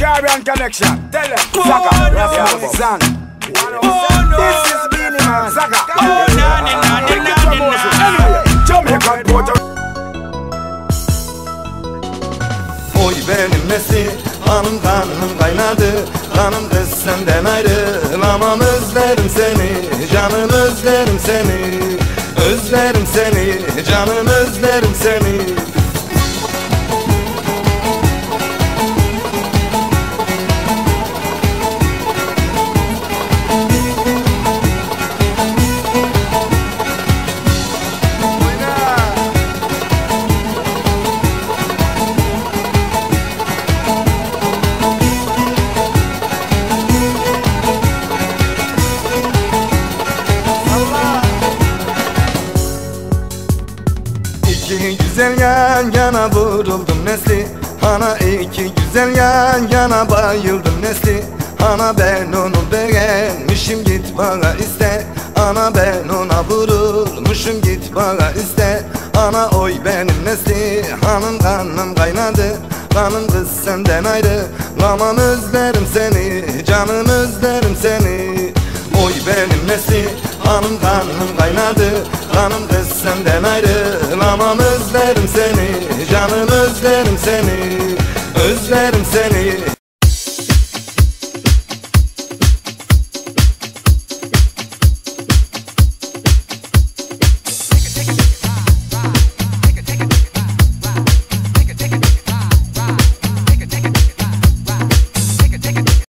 Caribbean connection. Tell them. Oh, Zaka, no. Son. Oh, no. This is Beanie Man. Zaka. Oh, na, na, na, Bring na, it to na, Moses. na. Anyway, Jamaican Puerto Oy benim nesi Hanım kanım kaynadı Kanım kız senden ayrı Aman özlerim seni Canım özlerim seni Özlerim seni Canım özlerim seni İki güzel yan yana vuruldum nesli. Ana iki güzel yan yana bayıldım nesli. Ana ben onu beğenmişim git bana iste. Ana ben ona vurulmuşum git bana iste. Ana oy benim nesli hanım kanım kaynadı. Kanım kız senden ayrı Aman özlerim seni canım özlerim seni. Oy benim nesi hanım kanım kaynadı. Kanım kız senden ayrı Aman özlerim seni Canım özlerim seni Özlerim seni